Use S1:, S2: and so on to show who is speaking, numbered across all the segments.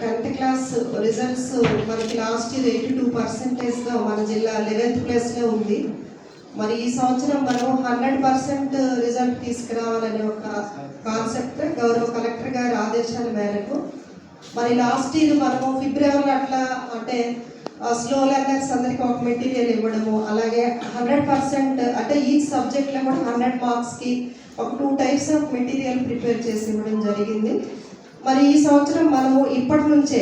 S1: Tenth class results మనకి last year eighty two పర్సెంటేజ్గా మన జిల్లా లెవెన్త్ ప్లేస్లో ఉంది. మరి ఈ సంవత్సరం మనం హండ్రెడ్ పర్సెంట్ రిజల్ట్ తీసుకురావాలనే ఒక కాన్సెప్ట్ గౌరవ కలెక్టర్ గారి ఆదేశాల మేరకు. మరి లాస్ట్ ఇయర్ మనము ఫిబ్రవరిలో అట్లా అంటే స్లో లెర్నర్స్ అందరికి ఒక మెటీరియల్ ఇవ్వడము అలాగే హండ్రెడ్ పర్సెంట్ అంటే ఈ సబ్జెక్ట్లో కూడా హండ్రెడ్ మార్క్స్కి ఒక two types of material prepare చేసి ఇవ్వడం జరిగింది. మరి ఈ సంవత్సరం మనము ఇప్పటి నుంచే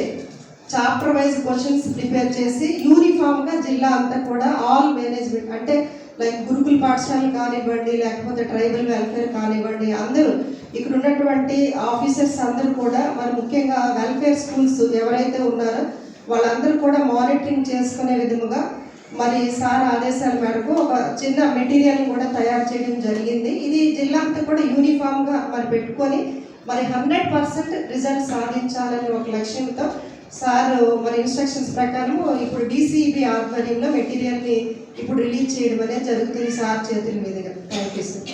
S1: చాప్టర్ వైజ్ క్వశ్చన్స్ ప్రిపేర్ చేసి యూనిఫామ్గా జిల్లా అంతా కూడా ఆల్ మేనేజ్మెంట్ అంటే లైక్ గురుకుల పాఠశాలలు కానివ్వండి లేకపోతే ట్రైబల్ వెల్ఫేర్ కానివ్వండి అందరూ ఇక్కడ ఉన్నటువంటి ఆఫీసర్స్ అందరూ కూడా మరి ముఖ్యంగా వెల్ఫేర్ స్కూల్స్ ఎవరైతే ఉన్నారో వాళ్ళందరూ కూడా మానిటరింగ్ చేసుకునే విధముగా మరి సార్ ఆదేశాల మేరకు ఒక చిన్న మెటీరియల్ కూడా తయారు చేయడం జరిగింది. ఇది జిల్లా అంతా కూడా యూనిఫామ్గా మరి పెట్టుకొని మరి హండ్రెడ్ పర్సెంట్ రిజల్ట్ సాధించాలని ఒక లక్ష్యంతో సార్ మరి ఇన్స్ట్రక్షన్స్ ప్రకారం ఇప్పుడు డిసిబి ఆధ్వర్యంలో మెటీరియల్ని ఇప్పుడు రిలీజ్ చేయడం అనేది జరుగుతుంది సార్ చేతుల మీదుగా. Thank you sir